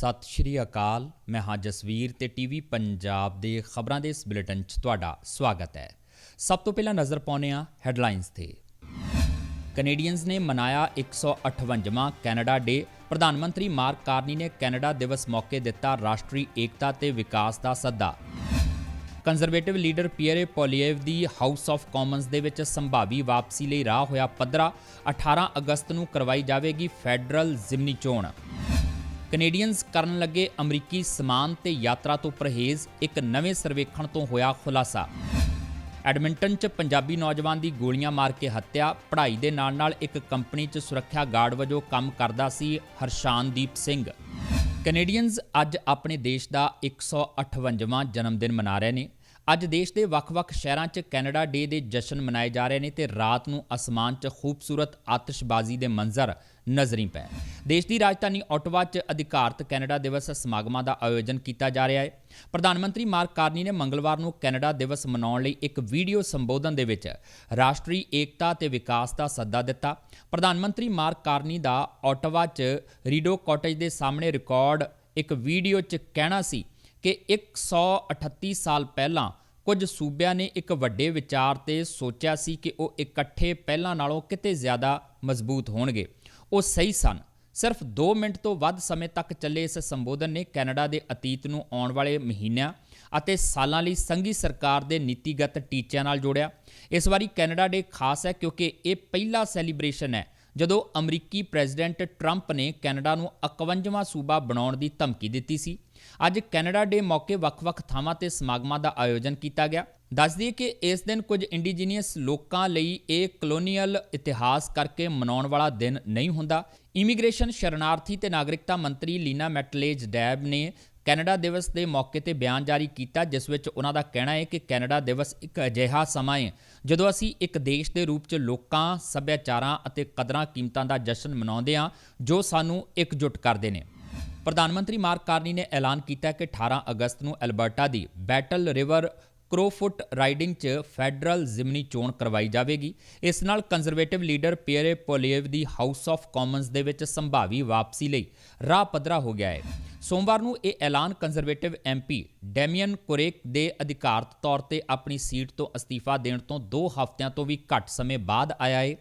ਸਤਿ ਸ਼੍ਰੀ ਅਕਾਲ। ਮੈਂ ਹਾਂ ਜਸਵੀਰ ਤੇ ਟੀਵੀ ਪੰਜਾਬ ਦੇ ਖਬਰਾਂ ਦੇ ਇਸ ਬੁਲੇਟਿਨ 'ਚ ਤੁਹਾਡਾ ਸਵਾਗਤ ਹੈ। ਸਭ ਤੋਂ ਪਹਿਲਾਂ ਨਜ਼ਰ ਪਾਉਂਦੇ ਹਾਂ ਹੈਡਲਾਈਨਸ ਤੇ। ਕੈਨੇਡੀਅਨਸ ਨੇ ਮਨਾਇਆ 158ਵਾਂ ਕੈਨੇਡਾ ਡੇ। ਪ੍ਰਧਾਨ ਮੰਤਰੀ ਮਾਰਕ ਕਾਰਨੀ ਨੇ ਕੈਨੇਡਾ ਦਿਵਸ ਮੌਕੇ ਦਿੱਤਾ ਰਾਸ਼ਟਰੀ ਏਕਤਾ ਤੇ ਵਿਕਾਸ ਦਾ ਸੱਦਾ। ਕੰਜ਼ਰਵੇਟਿਵ ਲੀਡਰ ਪੀਅਰੇ ਪੋਲੀਏਵ ਦੀ ਹਾਊਸ ਆਫ ਕਾਮਨਸ ਦੇ ਵਿੱਚ ਸੰਭਾਵੀ ਵਾਪਸੀ ਲਈ ਰਾਹ ਹੋਇਆ ਪੱਧਰਾ। 18 ਅਗਸਤ ਨੂੰ ਕਰਵਾਈ ਜਾਵੇਗੀ ਫੈਡਰਲ ਜ਼ਿਮਨੀ ਚੋਣ। ਕੈਨੇਡੀਅਨਸ ਕਰਨ ਲੱਗੇ ਅਮਰੀਕੀ ਸਮਾਨ ਤੇ ਯਾਤਰਾ ਤੋਂ ਪਰਹੇਜ਼ ਇੱਕ ਨਵੇਂ ਸਰਵੇਖਣ ਤੋਂ ਹੋਇਆ ਖੁਲਾਸਾ। ਐਡਮਿੰਟਨ 'ਚ ਪੰਜਾਬੀ ਨੌਜਵਾਨ ਦੀ ਗੋਲੀਆਂ ਮਾਰ ਕੇ ਹੱਤਿਆ, ਪੜ੍ਹਾਈ ਦੇ ਨਾਲ-ਨਾਲ ਇੱਕ ਕੰਪਨੀ 'ਚ ਸੁਰੱਖਿਆ ਗਾਰਡ ਵਜੋਂ ਕੰਮ ਕਰਦਾ ਸੀ ਹਰਸ਼ਾਨਦੀਪ ਸਿੰਘ। ਕੈਨੇਡੀਅਨਸ ਅੱਜ ਆਪਣੇ ਦੇਸ਼ ਦਾ 158ਵਾਂ ਜਨਮ ਦਿਨ ਮਨਾ ਰਹੇ ਨੇ। ਅੱਜ ਦੇਸ਼ ਦੇ ਵੱਖ-ਵੱਖ ਸ਼ਹਿਰਾਂ 'ਚ ਕੈਨੇਡਾ ਡੇ ਦੇ ਜਸ਼ਨ ਮਨਾਏ ਜਾ ਰਹੇ ਨੇ ਤੇ ਰਾਤ ਨੂੰ ਅਸਮਾਨ 'ਚ ਖੂਬਸੂਰਤ ਆਤਿਸ਼ਬਾਜ਼ੀ ਦੇ ਮੰਜ਼ਰ ਨਜ਼ਰੀ ਪਏ ਦੇਸ਼ ਦੀ ਰਾਜਧਾਨੀ ਓਟਵਾ 'ਚ ਅਧਿਕਾਰਤ ਕੈਨੇਡਾ ਦਿਵਸ ਸਮਾਗਮਾਂ ਦਾ ਆਯੋਜਨ ਕੀਤਾ ਜਾ ਰਿਹਾ ਹੈ। ਪ੍ਰਧਾਨ ਮੰਤਰੀ ਮਾਰਕ ਕਾਰਨੀ ਨੇ ਮੰਗਲਵਾਰ ਨੂੰ ਕੈਨੇਡਾ ਦਿਵਸ ਮਨਾਉਣ ਲਈ ਇੱਕ ਵੀਡੀਓ ਸੰਬੋਧਨ ਦੇ ਵਿੱਚ ਰਾਸ਼ਟਰੀ ਏਕਤਾ ਤੇ ਵਿਕਾਸ ਦਾ ਸੱਦਾ ਦਿੱਤਾ। ਪ੍ਰਧਾਨ ਮੰਤਰੀ ਮਾਰਕ ਕਾਰਨੀ ਦਾ ਓਟਵਾ 'ਚ ਰੀਡੋ ਕਾਟੇਜ ਦੇ ਸਾਹਮਣੇ ਰਿਕਾਰਡ ਇੱਕ ਵੀਡੀਓ 'ਚ ਕਹਿਣਾ ਸੀ ਕਿ 138 ਸਾਲ ਪਹਿਲਾਂ ਕੁਝ ਸੂਬਿਆਂ ਨੇ ਇੱਕ ਵੱਡੇ ਵਿਚਾਰ ਤੇ ਸੋਚਿਆ ਸੀ ਕਿ ਉਹ ਇਕੱਠੇ ਪਹਿਲਾਂ ਨਾਲੋਂ ਕਿਤੇ ਜ਼ਿਆਦਾ ਮਜ਼ਬੂਤ ਹੋਣਗੇ। ਉਹ ਸਹੀ ਸਨ। ਸਿਰਫ 2 ਮਿੰਟ ਤੋਂ ਵੱਧ ਸਮੇਂ ਤੱਕ ਚੱਲੇ ਇਸ ਸੰਬੋਧਨ ਨੇ ਕੈਨੇਡਾ ਦੇ ਅਤੀਤ ਨੂੰ ਆਉਣ ਵਾਲੇ ਮਹੀਨਿਆਂ ਅਤੇ ਸਾਲਾਂ ਲਈ ਸੰਘੀ ਸਰਕਾਰ ਦੇ ਨੀਤੀਗਤ ਟੀਚਿਆਂ ਨਾਲ ਜੋੜਿਆ। ਇਸ ਵਾਰੀ ਕੈਨੇਡਾ ਡੇ ਖਾਸ ਹੈ ਕਿਉਂਕਿ ਇਹ ਪਹਿਲਾ ਸੈਲੀਬ੍ਰੇਸ਼ਨ ਹੈ, ਜਦੋਂ ਅਮਰੀਕੀ ਪ੍ਰੈਜ਼ੀਡੈਂਟ ਟਰੰਪ ਨੇ ਕੈਨੇਡਾ ਨੂੰ 51ਵਾਂ ਸੂਬਾ ਬਣਾਉਣ ਦੀ ਧਮਕੀ ਦਿੱਤੀ ਸੀ। ਅੱਜ ਕੈਨੇਡਾ ਡੇ ਮੌਕੇ ਵੱਖ-ਵੱਖ ਥਾਵਾਂ ਤੇ ਸਮਾਗਮਾਂ ਦਾ ਆਯੋਜਨ ਕੀਤਾ ਗਿਆ। ਦੱਸ ਦਈਏ ਕਿ ਇਸ ਦਿਨ ਕੁਝ ਇੰਡੀਜੀਨੀਅਸ ਲੋਕਾਂ ਲਈ ਇਹ ਕਲੋਨੀਅਲ ਇਤਿਹਾਸ ਕਰਕੇ ਮਨਾਉਣ ਵਾਲਾ ਦਿਨ ਨਹੀਂ ਹੁੰਦਾ। ਇਮੀਗ੍ਰੇਸ਼ਨ ਸ਼ਰਨਾਰਥੀ ਤੇ ਨਾਗਰਿਕਤਾ ਮੰਤਰੀ ਲੀਨਾ ਮੈਟਲੇਜ ਡੈਬ ਨੇ ਕੈਨੇਡਾ ਦਿਵਸ ਦੇ ਮੌਕੇ ਤੇ ਬਿਆਨ ਜਾਰੀ ਕੀਤਾ, ਜਿਸ ਵਿੱਚ ਉਹਨਾਂ ਦਾ ਕਹਿਣਾ ਹੈ ਕਿ ਕੈਨੇਡਾ ਦਿਵਸ ਇੱਕ ਅਜਿਹਾ ਸਮਾਂ ਹੈ, ਜਦੋਂ ਅਸੀਂ ਇੱਕ ਦੇਸ਼ ਦੇ ਰੂਪ 'ਚ ਲੋਕਾਂ, ਸੱਭਿਆਚਾਰਾਂ ਅਤੇ ਕਦਰਾਂ ਕੀਮਤਾਂ ਦਾ ਜਸ਼ਨ ਮਨਾਉਂਦੇ ਹਾਂ, ਜੋ ਸਾਨੂੰ ਇਕਜੁੱਟ ਕਰਦੇ ਨੇ। ਪ੍ਰਧਾਨ ਮੰਤਰੀ ਮਾਰਕ ਕਾਰਨੀ ਨੇ ਐਲਾਨ ਕੀਤਾ ਕਿ 18 ਅਗਸਤ ਨੂੰ ਐਲਬਰਟਾ ਦੀ ਬੈਟਲ ਰਿਵਰ ਕਰੋਫੁੱਟ ਰਾਈਡਿੰਗ 'ਚ ਫੈਡਰਲ ਜ਼ਿਮਨੀ ਚੋਣ ਕਰਵਾਈ ਜਾਵੇਗੀ। ਇਸ ਨਾਲ ਕੰਜ਼ਰਵੇਟਿਵ ਲੀਡਰ ਪੀਅਰੇ ਪੋਲੀਏਵ ਦੀ ਹਾਊਸ ਆਫ ਕਾਮਨਸ ਦੇ ਵਿੱਚ ਸੰਭਾਵੀ ਵਾਪਸੀ ਲਈ ਰਾਹ ਪੱਧਰਾ ਹੋ ਗਿਆ ਹੈ। ਸੋਮਵਾਰ ਨੂੰ ਇਹ ਐਲਾਨ ਕੰਜ਼ਰਵੇਟਿਵ ਐਮਪੀ ਡੈਮੀਅਨ ਕੁਰੇਕ ਦੇ ਅਧਿਕਾਰਤ ਤੌਰ ਤੇ ਆਪਣੀ ਸੀਟ ਤੋਂ ਅਸਤੀਫਾ ਦੇਣ ਤੋਂ 2 ਹਫ਼ਤਿਆਂ ਤੋਂ ਵੀ ਘੱਟ ਸਮੇਂ ਬਾਅਦ ਆਇਆ ਹੈ।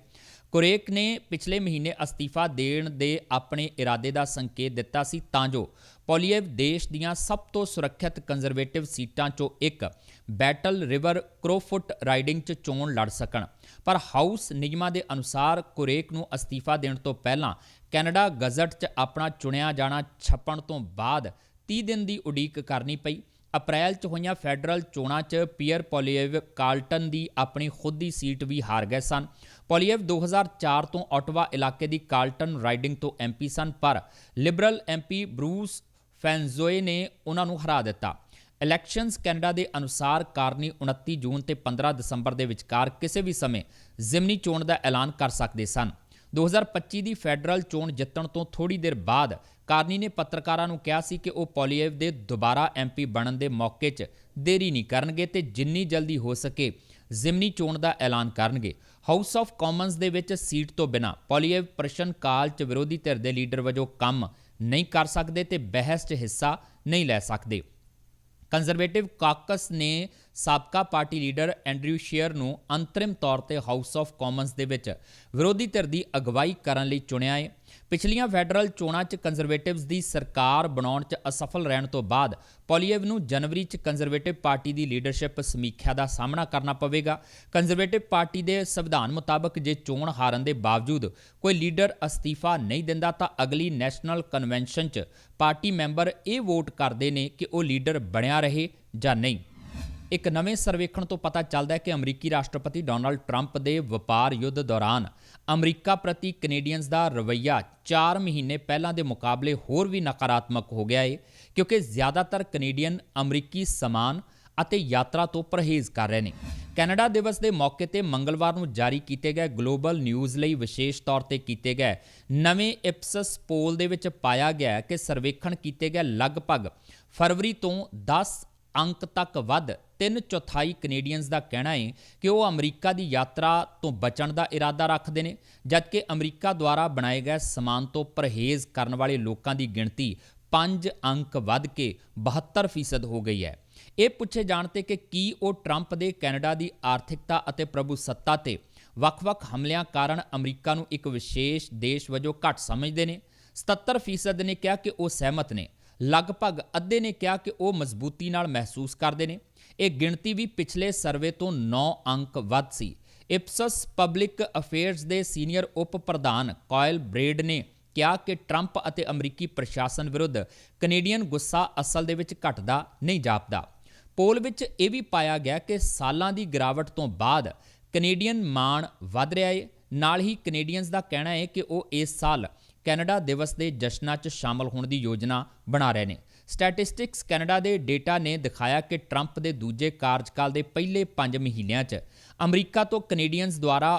ਕੁਰੇਕ ਨੇ ਪਿਛਲੇ ਮਹੀਨੇ ਅਸਤੀਫਾ ਦੇਣ ਦੇ ਆਪਣੇ ਇਰਾਦੇ ਦਾ ਸੰਕੇਤ ਦਿੱਤਾ ਸੀ, ਤਾਂ ਜੋ ਪੋਲੀਏਵ ਦੇਸ਼ ਦੀਆਂ ਸਭ ਤੋਂ ਸੁਰੱਖਿਅਤ ਕੰਜ਼ਰਵੇਟਿਵ ਸੀਟਾਂ 'ਚੋਂ ਇੱਕ ਬੈਟਲ ਰਿਵਰ ਕਰੋਫੁੱਟ ਰਾਈਡਿੰਗ 'ਚ ਚੋਣ ਲੜ ਸਕਣ। ਪਰ ਹਾਊਸ ਨਿਯਮਾਂ ਦੇ ਅਨੁਸਾਰ ਕੁਰੇਕ ਨੂੰ ਅਸਤੀਫਾ ਦੇਣ ਤੋਂ ਪਹਿਲਾਂ ਕੈਨੇਡਾ ਗਜ਼ਟ 'ਚ ਆਪਣਾ ਚੁਣਿਆ ਜਾਣਾ ਛਪਣ ਤੋਂ ਬਾਅਦ 30 ਦਿਨ ਦੀ ਉਡੀਕ ਕਰਨੀ ਪਈ। ਅਪ੍ਰੈਲ 'ਚ ਹੋਈਆਂ ਫੈਡਰਲ ਚੋਣਾਂ 'ਚ ਪੀਅਰ ਪੋਲੀਏਵ ਕਾਲਟਨ ਦੀ ਆਪਣੀ ਖੁਦ ਦੀ ਸੀਟ ਵੀ ਹਾਰ ਗਏ ਸਨ। ਪੋਲੀਏਵ 2004 ਤੋਂ ਆਟਵਾ ਇਲਾਕੇ ਦੀ ਕਾਲਟਨ ਰਾਈਡਿੰਗ ਤੋਂ ਐਮਪੀ ਸਨ, ਪਰ ਲਿਬਰਲ ਐਮਪੀ ਬਰੂਸ ਫੈਨਜ਼ੋਏ ਨੇ ਉਹਨਾਂ ਨੂੰ ਹਰਾ ਦਿੱਤਾ। ਇਲੈਕਸ਼ਨਸ ਕੈਨੇਡਾ ਦੇ ਅਨੁਸਾਰ ਕਾਰਨੀ 29 ਜੂਨ ਤੇ 15 ਦਸੰਬਰ ਦੇ ਵਿਚਕਾਰ ਕਿਸੇ ਵੀ ਸਮੇਂ ਜ਼ਿਮਨੀ ਚੋਣ ਦਾ ਐਲਾਨ ਕਰ ਸਕਦੇ ਸਨ। 2025 ਦੀ ਫੈਡਰਲ ਚੋਣ ਜਿੱਤਣ ਤੋਂ ਥੋੜੀ ਦੇਰ ਬਾਅਦ ਕਾਰਨੀ ਨੇ ਪੱਤਰਕਾਰਾਂ ਨੂੰ ਕਿਹਾ ਸੀ ਕਿ ਉਹ ਪੋਲੀਏਵ ਦੇ ਦੁਬਾਰਾ ਐਮਪੀ ਬਣਨ ਦੇ ਮੌਕੇ 'ਚ ਦੇਰੀ ਨਹੀਂ ਕਰਨਗੇ ਤੇ ਜਿੰਨੀ ਜਲਦੀ ਹੋ ਸਕੇ ਜ਼ਿਮਨੀ ਚੋਣ ਦਾ ਐਲਾਨ ਕਰਨਗੇ। ਹਾਊਸ ਆਫ ਕਾਮਨਸ ਦੇ ਵਿੱਚ ਸੀਟ ਤੋਂ ਬਿਨਾ ਪੋਲੀਏਵ ਪ੍ਰਸ਼ਨ ਕਾਲ 'ਚ ਵਿਰੋਧੀ ਧਿਰ ਦੇ ਲੀਡਰ ਵਜੋਂ ਕੰਮ ਨਹੀਂ ਕਰ ਸਕਦੇ ਤੇ ਬਹਿਸ 'ਚ ਹਿੱਸਾ ਨਹੀਂ ਲੈ ਸਕਦੇ। ਕੰਜ਼ਰਵੇਟਿਵ ਕਾਕਸ ਨੇ ਸਾਬਕਾ ਪਾਰਟੀ ਲੀਡਰ ਐਂਡਰਿਊ ਸ਼ੇਅਰ ਨੂੰ ਅੰਤਰਿਮ ਤੌਰ ਤੇ ਹਾਊਸ ਆਫ ਕਾਮਨਸ ਦੇ ਵਿੱਚ ਵਿਰੋਧੀ ਧਿਰ ਦੀ ਅਗਵਾਈ ਕਰਨ ਲਈ ਚੁਣਿਆ ਹੈ ਪਿਛਲੀਆਂ ਫੈਡਰਲ ਚੋਣਾਂ 'ਚ ਕੰਜ਼ਰਵੇਟਿਵਸ ਦੀ ਸਰਕਾਰ ਬਣਾਉਣ 'ਚ ਅਸਫਲ ਰਹਿਣ ਤੋਂ ਬਾਅਦ ਪੋਲੀਏਵ ਨੂੰ ਜਨਵਰੀ 'ਚ ਕੰਜ਼ਰਵੇਟਿਵ ਪਾਰਟੀ ਦੀ ਲੀਡਰਸ਼ਿਪ ਸਮੀਖਿਆ ਦਾ ਸਾਹਮਣਾ ਕਰਨਾ ਪਵੇਗਾ। ਕੰਜ਼ਰਵੇਟਿਵ ਪਾਰਟੀ ਦੇ ਸੰਵਿਧਾਨ ਮੁਤਾਬਕ ਜੇ ਚੋਣ ਹਾਰਨ ਦੇ ਬਾਵਜੂਦ ਕੋਈ ਲੀਡਰ ਅਸਤੀਫਾ ਨਹੀਂ ਦਿੰਦਾ ਤਾਂ ਅਗਲੀ ਨੈਸ਼ਨਲ ਕਨਵੈਨਸ਼ਨ 'ਚ ਪਾਰਟੀ ਮੈਂਬਰ ਇਹ ਵੋਟ ਕਰਦੇ ਨੇ ਕਿ ਉਹ ਲੀਡਰ ਬਣਿਆ ਰਹੇ ਜਾਂ ਨਹੀਂ। ਇੱਕ ਨਵੇਂ ਸਰਵੇਖਣ ਤੋਂ ਪਤਾ ਚੱਲਦਾ ਹੈ ਕਿ ਅਮਰੀਕੀ ਰਾਸ਼ਟਰਪਤੀ ਡੋਨਾਲਡ ਟਰੰਪ ਦੇ ਵਪਾਰ ਯੁੱਧ ਦੌਰਾਨ ਅਮਰੀਕਾ ਪ੍ਰਤੀ ਕੈਨੇਡੀਅਨਸ ਦਾ ਰਵੱਈਆ 4 ਮਹੀਨੇ ਪਹਿਲਾਂ ਦੇ ਮੁਕਾਬਲੇ ਹੋਰ ਵੀ ਨਕਾਰਾਤਮਕ ਹੋ ਗਿਆ ਹੈ ਕਿਉਂਕਿ ਜ਼ਿਆਦਾਤਰ ਕੈਨੇਡੀਅਨ ਅਮਰੀਕੀ ਸਮਾਨ ਅਤੇ ਯਾਤਰਾ ਤੋਂ ਪਰਹੇਜ਼ ਕਰ ਰਹੇ ਨੇ। ਕੈਨੇਡਾ ਦਿਵਸ ਦੇ ਮੌਕੇ ਤੇ ਮੰਗਲਵਾਰ ਨੂੰ ਜਾਰੀ ਕੀਤੇ ਗਏ ਗਲੋਬਲ ਨਿਊਜ਼ ਲਈ ਵਿਸ਼ੇਸ਼ ਤੌਰ ਤੇ ਕੀਤੇ ਗਏ ਨਵੇਂ ਇਪਸਸ ਪੋਲ ਦੇ ਵਿੱਚ ਪਾਇਆ ਗਿਆ ਕਿ ਸਰਵੇਖਣ ਕੀਤੇ ਗਏ ਲਗਭਗ ਫਰਵਰੀ ਤੋਂ 10 ਅੰਕ ਤੱਕ ਵੱਧ, ਤਿੰਨ ਚੌਥਾਈ ਕੈਨੇਡੀਅਨਸ ਦਾ ਕਹਿਣਾ ਹੈ ਕਿ ਉਹ ਅਮਰੀਕਾ ਦੀ ਯਾਤਰਾ ਤੋਂ ਬਚਣ ਦਾ ਇਰਾਦਾ ਰੱਖਦੇ ਨੇ, ਜਦਕਿ ਅਮਰੀਕਾ ਦੁਆਰਾ ਬਣਾਏ ਗਏ ਸਮਾਨ ਤੋਂ ਪਰਹੇਜ਼ ਕਰਨ ਵਾਲੇ ਲੋਕਾਂ ਦੀ ਗਿਣਤੀ 5 ਅੰਕ ਵੱਧ ਕੇ 72% ਹੋ ਗਈ ਹੈ। ਇਹ ਪੁੱਛੇ ਜਾਣ ਤੇ ਕਿ ਕੀ ਉਹ ਟਰੰਪ ਦੇ ਕੈਨੇਡਾ ਦੀ ਆਰਥਿਕਤਾ ਅਤੇ ਪ੍ਰਭੂ ਸੱਤਾ ਤੇ ਵੱਖ-ਵੱਖ ਹਮਲਿਆਂ ਕਾਰਨ ਅਮਰੀਕਾ ਨੂੰ ਇੱਕ ਵਿਸ਼ੇਸ਼ ਦੇਸ਼ ਵਜੋਂ ਘੱਟ ਸਮਝਦੇ ਨੇ? 77% ਨੇ ਕਿਹਾ ਕਿ ਉਹ ਸਹਿਮਤ ਨੇ। ਲਗਭਗ ਅੱਧੇ ਨੇ ਕਿਹਾ ਕਿ ਉਹ ਮਜ਼ਬੂਤੀ ਨਾਲ ਮਹਿਸੂਸ ਕਰਦੇ ਨੇ। ਇਹ ਗਿਣਤੀ ਵੀ ਪਿਛਲੇ ਸਰਵੇ ਤੋਂ 9 ਅੰਕ ਵੱਧ ਸੀ। ਇਪਸਸ ਪਬਲਿਕ ਅਫੇਅਰਸ ਦੇ ਸੀਨੀਅਰ ਉਪ ਪ੍ਰਧਾਨ ਕਾਇਲ ਬ੍ਰੇਡ ਨੇ ਕਿਹਾ ਕਿ ਟਰੰਪ ਅਤੇ ਅਮਰੀਕੀ ਪ੍ਰਸ਼ਾਸਨ ਵਿਰੁੱਧ ਕੈਨੇਡੀਅਨ ਗੁੱਸਾ ਅਸਲ ਦੇ ਵਿੱਚ ਘਟਦਾ ਨਹੀਂ ਜਾਪਦਾ। ਪੋਲ ਵਿੱਚ ਇਹ ਵੀ ਪਾਇਆ ਗਿਆ ਕਿ ਸਾਲਾਂ ਦੀ ਗਿਰਾਵਟ ਤੋਂ ਬਾਅਦ ਕੈਨੇਡੀਅਨ ਮਾਣ ਵੱਧ ਰਿਹਾ ਹੈ ਨਾਲ ਹੀ ਕੈਨੇਡੀਅਨਸ ਦਾ ਕਹਿਣਾ ਹੈ ਕਿ ਉਹ ਇਸ ਸਾਲ ਕੈਨੇਡਾ ਦਿਵਸ ਦੇ ਜਸ਼ਨਾਂ 'ਚ ਸ਼ਾਮਲ ਹੋਣ ਦੀ ਯੋਜਨਾ ਬਣਾ ਰਹੇ ਨੇ। ਸਟੈਟਿਸਟਿਕਸ ਕੈਨੇਡਾ ਦੇ ਡੇਟਾ ਨੇ ਦਿਖਾਇਆ ਕਿ ਟਰੰਪ ਦੇ ਦੂਜੇ ਕਾਰਜਕਾਲ ਦੇ ਪਹਿਲੇ 5 ਮਹੀਨਿਆਂ 'ਚ ਅਮਰੀਕਾ ਤੋਂ ਕੈਨੇਡੀਅਨਸ ਦੁਆਰਾ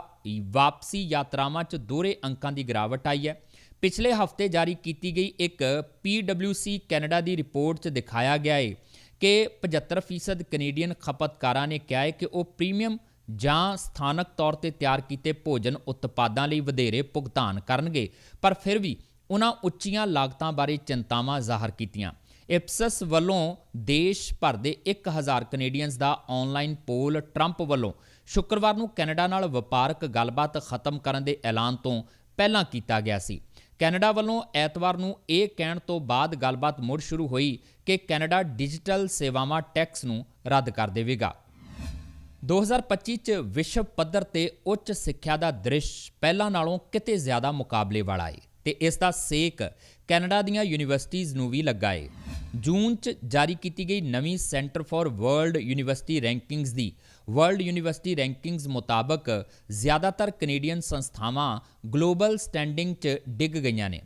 ਵਾਪਸੀ ਯਾਤਰਾਵਾਂ 'ਚ ਦੋਹਰੇ ਅੰਕਾਂ ਦੀ ਗਿਰਾਵਟ ਆਈ ਹੈ। ਪਿਛਲੇ ਹਫ਼ਤੇ ਜਾਰੀ ਕੀਤੀ ਗਈ ਇੱਕ PwC ਕੈਨੇਡਾ ਦੀ ਰਿਪੋਰਟ 'ਚ ਦਿਖਾਇਆ ਗਿਆ ਹੈ ਕਿ 75% ਕੈਨੇਡੀਅਨ ਖਪਤਕਾਰਾਂ ਨੇ ਕਿਹਾ ਹੈ ਕਿ ਉਹ ਪ੍ਰੀਮੀਅਮ ਜਾਂ ਸਥਾਨਕ ਤੌਰ ਤੇ ਤਿਆਰ ਕੀਤੇ ਭੋਜਨ ਉਤਪਾਦਾਂ ਲਈ ਵਧੇਰੇ ਭੁਗਤਾਨ ਕਰਨਗੇ, ਪਰ ਫਿਰ ਵੀ ਉਹਨਾਂ ਉੱਚੀਆਂ ਲਾਗਤਾਂ ਬਾਰੇ ਚਿੰਤਾਵਾਂ ਜ਼ਾਹਰ ਕੀਤੀਆਂ। ਇਪਸਸ ਵੱਲੋਂ ਦੇਸ਼ ਭਰ ਦੇ 1000 ਕੈਨੇਡੀਅਨਸ ਦਾ ਆਨਲਾਈਨ ਪੋਲ ਟਰੰਪ ਵੱਲੋਂ ਸ਼ੁੱਕਰਵਾਰ ਨੂੰ ਕੈਨੇਡਾ ਨਾਲ ਵਪਾਰਕ ਗੱਲਬਾਤ ਖਤਮ ਕਰਨ ਦੇ ਐਲਾਨ ਤੋਂ ਪਹਿਲਾਂ ਕੀਤਾ ਗਿਆ ਸੀ। ਕੈਨੇਡਾ ਵੱਲੋਂ ਐਤਵਾਰ ਨੂੰ ਇਹ ਕਹਿਣ ਤੋਂ ਬਾਅਦ ਗੱਲਬਾਤ ਮੁੜ ਸ਼ੁਰੂ ਹੋਈ ਕਿ ਕੈਨੇਡਾ ਡਿਜੀਟਲ ਸੇਵਾਵਾਂ ਟੈਕਸ ਨੂੰ ਰੱਦ ਕਰ ਦੇਵੇਗਾ। 2025 ਚ ਵਿਸ਼ਵ ਪੱਧਰ ਤੇ ਉੱਚ ਸਿੱਖਿਆ ਦਾ ਦ੍ਰਿਸ਼ ਪਹਿਲਾਂ ਨਾਲੋਂ ਕਿਤੇ ਜ਼ਿਆਦਾ ਮੁਕਾਬਲੇ ਵਾਲਾ ਏ ਤੇ ਇਸ ਦਾ ਸੇਕ ਕੈਨੇਡਾ ਦੀਆਂ ਯੂਨੀਵਰਸਿਟੀਆਂ ਨੂੰ ਵੀ ਲੱਗਾ ਏ। ਜੂਨ ਚ ਜਾਰੀ ਕੀਤੀ ਗਈ ਨਵੀਂ Centre for World University Rankings the World University Rankings ਮੁਤਾਬਕ ਜ਼ਿਆਦਾਤਰ ਕੈਨੇਡੀਅਨ ਸੰਸਥਾਵਾਂ ਗਲੋਬਲ ਸਟੈਂਡਿੰਗ 'ਚ ਡਿੱਗ ਗਈਆਂ ਨੇ।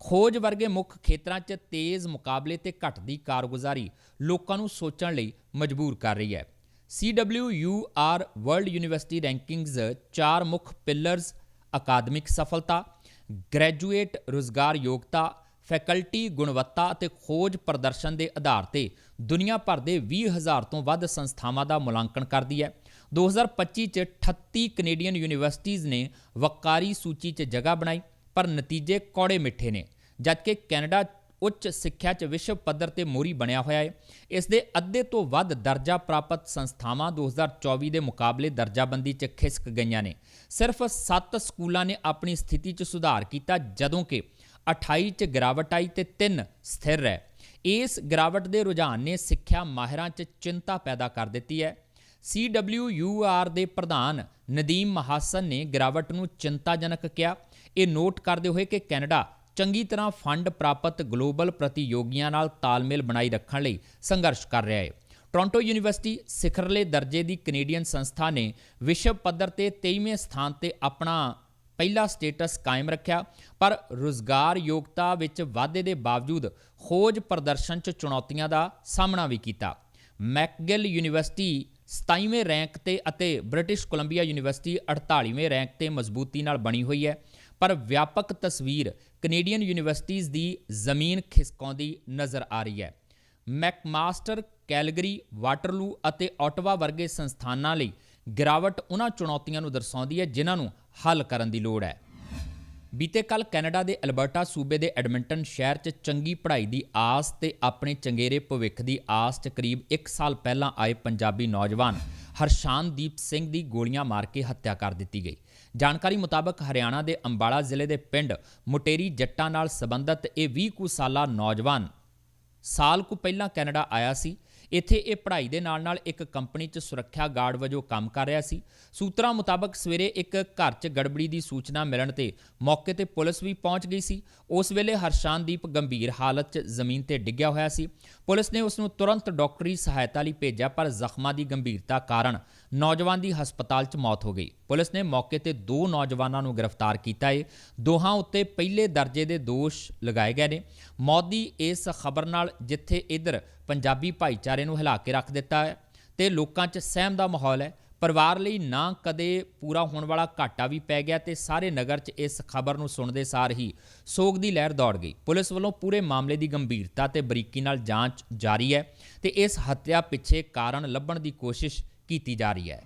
ਖੋਜ ਵਰਗੇ ਮੁੱਖ ਖੇਤਰਾਂ 'ਚ ਤੇਜ਼ ਮੁਕਾਬਲੇ ਤੇ ਘਟਦੀ ਕਾਰਗੁਜ਼ਾਰੀ ਲੋਕਾਂ ਨੂੰ ਸੋਚਣ ਲਈ ਮਜਬੂਰ ਕਰ ਰਹੀ ਹੈ। CWUR ਵਰਲਡ ਯੂਨੀਵਰਸਿਟੀ ਰੈਂਕਿੰਗਸ ਚਾਰ ਮੁੱਖ ਪਿਲਰਸ ਅਕਾਦਮਿਕ ਸਫਲਤਾ ਗ੍ਰੈਜੂਏਟ ਰੁਜ਼ਗਾਰ ਯੋਗਤਾ ਫੈਕਲਟੀ ਗੁਣਵੱਤਾ ਅਤੇ ਖੋਜ ਪ੍ਰਦਰਸ਼ਨ ਦੇ ਆਧਾਰ ਤੇ ਦੁਨੀਆ ਭਰ ਦੇ 20000 ਤੋਂ ਵੱਧ ਸੰਸਥਾਵਾਂ ਦਾ ਮੁਲਾਂਕਣ ਕਰਦੀ ਹੈ। 2025 ਚ 38 ਕੈਨੇਡੀਅਨ ਯੂਨੀਵਰਸਿਟੀਆਂ ਨੇ ਵਕਾਰੀ ਸੂਚੀ 'ਚ ਜਗ੍ਹਾ ਬਣਾਈ, ਪਰ ਨਤੀਜੇ ਕੌੜੇ ਮਿੱਠੇ ਨੇ, ਜਦਕਿ ਕੈਨੇਡਾ ਉੱਚ ਸਿੱਖਿਆ 'ਚ ਵਿਸ਼ਵ ਪੱਧਰ ਤੇ ਮੋਰੀ ਬਣਿਆ ਹੋਇਆ ਹੈ। ਇਸ ਦੇ ਅੱਧੇ ਤੋਂ ਵੱਧ ਦਰਜਾ ਪ੍ਰਾਪਤ ਸੰਸਥਾਵਾਂ 2024 ਦੇ ਮੁਕਾਬਲੇ ਦਰਜਾਬੰਦੀ 'ਚ ਖਿਸਕ ਗਈਆਂ ਨੇ। ਸਿਰਫ 7 ਸਕੂਲਾਂ ਨੇ ਆਪਣੀ ਸਥਿਤੀ 'ਚ ਸੁਧਾਰ ਕੀਤਾ, ਜਦੋਂ ਕਿ 28 'ਚ ਗਿਰਾਵਟ ਆਈ ਤੇ 3 ਸਥਿਰ ਹੈ ਇਸ ਗਿਰਾਵਟ ਦੇ ਰੁਝਾਨ ਨੇ ਸਿੱਖਿਆ ਮਾਹਿਰਾਂ 'ਚ ਚਿੰਤਾ ਪੈਦਾ ਕਰ ਦਿੱਤੀ ਹੈ। CWUR ਦੇ ਪ੍ਰਧਾਨ ਨਦੀਮ ਮਹਾਸਨ ਨੇ ਗਿਰਾਵਟ ਨੂੰ ਚਿੰਤਾਜਨਕ ਕਿਹਾ। ਇਹ ਨੋਟ ਕਰਦੇ ਹੋਏ ਕਿ ਕੈਨੇਡਾ ਚੰਗੀ ਤਰ੍ਹਾਂ ਫੰਡ ਪ੍ਰਾਪਤ ਗਲੋਬਲ ਪ੍ਰਤੀਯੋਗੀਆਂ ਨਾਲ ਤਾਲਮੇਲ ਬਣਾਈ ਰੱਖਣ ਲਈ ਸੰਘਰਸ਼ ਕਰ ਰਿਹਾ ਹੈ। ਟੋਰਾਂਟੋ ਯੂਨੀਵਰਸਿਟੀ ਸਿਖਰਲੇ ਦਰਜੇ ਦੀ ਕੈਨੇਡੀਅਨ ਸੰਸਥਾ ਨੇ ਵਿਸ਼ਵ ਪੱਧਰ ਤੇ 23ਵੇਂ ਸਥਾਨ ਤੇ ਆਪਣਾ ਪਹਿਲਾ ਸਟੇਟਸ ਕਾਇਮ ਰੱਖਿਆ, ਪਰ ਰੁਜ਼ਗਾਰ ਯੋਗਤਾ ਵਿੱਚ ਵਾਧੇ ਦੇ ਬਾਵਜੂਦ ਖੋਜ ਪ੍ਰਦਰਸ਼ਨ 'ਚ ਚੁਣੌਤੀਆਂ ਦਾ ਸਾਹਮਣਾ ਵੀ ਕੀਤਾ। ਮੈਕਗਿਲ ਯੂਨੀਵਰਸਿਟੀ 27ਵੇਂ ਰੈਂਕ ਤੇ ਅਤੇ ਬ੍ਰਿਟਿਸ਼ ਕੋਲੰਬੀਆ ਯੂਨੀਵਰਸਿਟੀ 48ਵੇਂ ਰੈਂਕ ਤੇ ਮਜ਼ਬੂਤੀ ਨਾਲ ਬਣੀ ਹੋਈ ਹੈ। ਪਰ ਵਿਆਪਕ ਤਸਵੀਰ ਕੈਨੇਡੀਅਨ ਯੂਨੀਵਰਸਿਟੀਆਂ ਦੀ ਜ਼ਮੀਨ ਖਿਸਕਾਉਂਦੀ ਨਜ਼ਰ ਆ ਰਹੀ ਹੈ। ਮੈਕਮਾਸਟਰ, ਕੈਲਗਰੀ, ਵਾਟਰਲੂ ਅਤੇ ਆਟਵਾ ਵਰਗੇ ਸੰਸਥਾਨਾਂ ਲਈ ਗਿਰਾਵਟ ਉਹਨਾਂ ਚੁਣੌਤੀਆਂ ਨੂੰ ਦਰਸਾਉਂਦੀ ਹੈ, ਜਿਨ੍ਹਾਂ ਨੂੰ ਹੱਲ ਕਰਨ ਦੀ ਲੋੜ ਹੈ। ਬੀਤੇ ਕੱਲ ਕੈਨੇਡਾ ਦੇ ਅਲਬਰਟਾ ਸੂਬੇ ਦੇ ਐਡਮਿੰਟਨ ਸ਼ਹਿਰ 'ਚ ਚੰਗੀ ਪੜ੍ਹਾਈ ਦੀ ਆਸ ਤੇ ਆਪਣੇ ਚੰਗੇਰੇ ਭਵਿੱਖ ਦੀ ਆਸ 'ਚ ਕਰੀਬ 1 ਸਾਲ ਪਹਿਲਾਂ ਆਏ ਪੰਜਾਬੀ ਨੌਜਵਾਨ ਹਰਸ਼ਾਨਦੀਪ ਸਿੰਘ ਦੀ ਗੋਲੀਆਂ ਮਾਰ ਕੇ ਹੱਤਿਆ ਕਰ ਦਿੱਤੀ ਗਈ। ਜਾਣਕਾਰੀ ਮੁਤਾਬਕ ਹਰਿਆਣਾ ਦੇ ਅੰਬਾਲਾ ਜ਼ਿਲ੍ਹੇ ਦੇ ਪਿੰਡ ਮੁਟੇਰੀ ਜੱਟਾਂ ਨਾਲ ਸੰਬੰਧਤ ਇਹ 20 ਕੁ ਸਾਲਾ ਨੌਜਵਾਨ ਸਾਲ ਕੁ ਪਹਿਲਾਂ ਕੈਨੇਡਾ ਆਇਆ ਸੀ। ਇੱਥੇ ਇਹ ਪੜ੍ਹਾਈ ਦੇ ਨਾਲ-ਨਾਲ ਇੱਕ ਕੰਪਨੀ 'ਚ ਸੁਰੱਖਿਆ ਗਾਰਡ ਵਜੋਂ ਕੰਮ ਕਰ ਰਿਹਾ ਸੀ। ਸੂਤਰਾਂ ਮੁਤਾਬਕ ਸਵੇਰੇ ਇੱਕ ਘਰ 'ਚ ਗੜਬੜੀ ਦੀ ਸੂਚਨਾ ਮਿਲਣ ਤੇ ਮੌਕੇ ਤੇ ਪੁਲਿਸ ਵੀ ਪਹੁੰਚ ਗਈ ਸੀ। ਉਸ ਵੇਲੇ ਹਰਸ਼ਾਨਦੀਪ ਗੰਭੀਰ ਹਾਲਤ 'ਚ ਜ਼ਮੀਨ ਤੇ ਡਿੱਗਿਆ ਹੋਇਆ ਸੀ। ਪੁਲਿਸ ਨੇ ਉਸ ਨੂੰ ਤੁਰੰਤ ਡਾਕਟਰੀ ਸਹਾਇਤਾ ਲਈ ਭੇਜਿਆ ਪਰ ਜ਼ਖਮਾਂ ਦੀ ਗੰਭੀਰਤਾ ਕਾਰਨ ਨੌਜਵਾਨ ਦੀ ਹਸਪਤਾਲ 'ਚ ਮੌਤ ਹੋ ਗਈ। ਪੁਲਿਸ ਨੇ ਮੌਕੇ ਤੇ ਦੋ ਨੌਜਵਾਨਾਂ ਨੂੰ ਗ੍ਰਿਫਤਾਰ ਕੀਤਾ ਏ। ਦੋਹਾਂ ਉੱਤੇ ਪਹਿਲੇ ਦਰਜੇ ਦੇ ਦੋਸ਼ ਲਗਾਏ ਗਏ ਨੇ। ਮੌਤ ਦੀ ਇਸ ਖਬਰ ਨਾਲ ਜਿੱਥੇ ਇਧਰ ਪੰਜਾਬੀ ਭਾਈਚਾਰੇ ਨੂੰ ਹਿਲਾ ਕੇ ਰੱਖ ਦਿੱਤਾ ਹੈ ਤੇ ਲੋਕਾਂ 'ਚ ਸਹਿਮ ਦਾ ਮਾਹੌਲ ਹੈ। ਪਰਿਵਾਰ ਲਈ ਨਾ ਕਦੇ ਪੂਰਾ ਹੋਣ ਵਾਲਾ ਘਾਟਾ ਵੀ ਪੈ ਗਿਆ ਤੇ ਸਾਰੇ ਨਗਰ 'ਚ ਇਸ ਖਬਰ ਨੂੰ ਸੁਣਦੇ ਸਾਰ ਹੀ ਸੋਗ ਦੀ ਲਹਿਰ ਦੌੜ ਗਈ। ਪੁਲਿਸ ਵੱਲੋਂ ਪੂਰੇ ਮਾਮਲੇ ਦੀ ਗੰਭੀਰਤਾ ਤੇ ਬਰੀਕੀ ਨਾਲ ਜਾਂਚ ਜਾਰੀ ਹੈ ਤੇ ਇਸ ਹੱਤਿਆ ਪਿੱਛੇ ਕਾਰਨ ਲੱਭਣ ਦੀ ਕੋਸ਼ਿਸ਼ ਕੀਤੀ ਜਾ ਰਹੀ ਹੈ।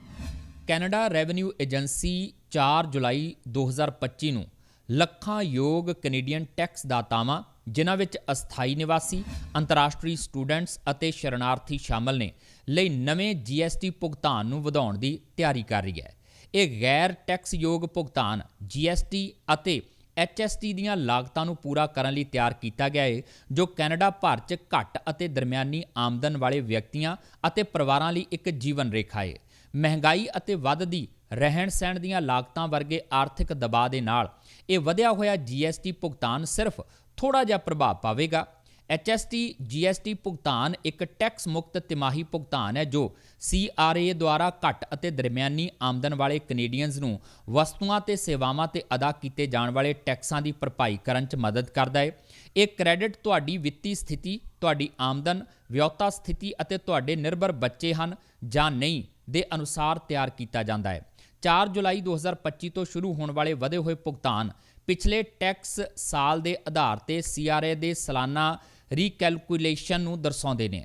ਕੈਨੇਡਾ ਰੈਵਨਿਊ ਏਜੰਸੀ 4 ਜੁਲਾਈ 2025 ਨੂੰ ਲੱਖਾਂ ਯੋਗ ਕੈਨੇਡੀਅਨ ਟੈਕਸ ਦਾਤਾਵਾਂ, ਜਿਨ੍ਹਾਂ ਵਿੱਚ ਅਸਥਾਈ ਨਿਵਾਸੀ, ਅੰਤਰਰਾਸ਼ਟਰੀ ਸਟੂਡੈਂਟਸ ਅਤੇ ਸ਼ਰਨਾਰਥੀ ਸ਼ਾਮਲ ਨੇ, ਲਈ ਨਵੇਂ GST ਭੁਗਤਾਨ ਨੂੰ ਵਧਾਉਣ ਦੀ ਤਿਆਰੀ ਕਰ ਰਹੀ ਹੈ। ਇਹ ਗੈਰ ਟੈਕਸ ਯੋਗ ਭੁਗਤਾਨ GST ਅਤੇ HST ਦੀਆਂ ਲਾਗਤਾਂ ਨੂੰ ਪੂਰਾ ਕਰਨ ਲਈ ਤਿਆਰ ਕੀਤਾ ਗਿਆ ਹੈ ਜੋ ਕੈਨੇਡਾ ਭਰ 'ਚ ਘੱਟ ਅਤੇ ਦਰਮਿਆਨੀ ਆਮਦਨ ਵਾਲੇ ਵਿਅਕਤੀਆਂ ਅਤੇ ਪਰਿਵਾਰਾਂ ਲਈ ਇੱਕ ਜੀਵਨ ਰੇਖਾ ਹੈ ਮਹਿੰਗਾਈ ਅਤੇ ਵੱਧਦੀ ਰਹਿਣ ਸਹਿਣ ਦੀਆਂ ਲਾਗਤਾਂ ਵਰਗੇ ਆਰਥਿਕ ਦਬਾਅ ਦੇ ਨਾਲ ਇਹ ਵਧਿਆ ਹੋਇਆ GST ਭੁਗਤਾਨ ਸਿਰਫ ਥੋੜਾ ਜਿਹਾ ਪ੍ਰਭਾਵ ਪਾਵੇਗਾ। HST GST ਭੁਗਤਾਨ ਇੱਕ ਟੈਕਸ ਮੁਕਤ ਤਿਮਾਹੀ ਭੁਗਤਾਨ ਹੈ, ਜੋ CRA ਦੁਆਰਾ ਘੱਟ ਅਤੇ ਦਰਮਿਆਨੀ ਆਮਦਨ ਵਾਲੇ ਕੈਨੇਡੀਅਨਜ਼ ਨੂੰ ਵਸਤੂਆਂ ਤੇ ਸੇਵਾਵਾਂ ਤੇ ਅਦਾ ਕੀਤੇ ਜਾਣ ਵਾਲੇ ਟੈਕਸਾਂ ਦੀ ਭਰਪਾਈ ਕਰਨ 'ਚ ਮਦਦ ਕਰਦਾ ਹੈ। ਇਹ ਕ੍ਰੈਡਿਟ ਤੁਹਾਡੀ ਵਿੱਤੀ ਸਥਿਤੀ, ਤੁਹਾਡੀ ਆਮਦਨ, ਵਿਆਹੁਤਾ ਸਥਿਤੀ ਅਤੇ ਤੁਹਾਡੇ ਨਿਰਭਰ ਬੱਚੇ ਹਨ ਜਾਂ ਨਹੀਂ ਦੇ ਅਨੁਸਾਰ ਤਿਆਰ ਕੀਤਾ ਜਾਂਦਾ ਹੈ। 4 ਜੁਲਾਈ 2025 ਤੋਂ ਸ਼ੁਰੂ ਹੋਣ ਵਾਲੇ ਵਧੇ ਹੋਏ ਭੁਗਤਾਨ ਪਿਛਲੇ ਟੈਕਸ ਸਾਲ ਦੇ ਆਧਾਰ ਤੇ CRA ਦੇ ਸਾਲਾਨਾ ਰੀਕੈਲਕੂਲੇਸ਼ਨ ਨੂੰ ਦਰਸਾਉਂਦੇ ਨੇ।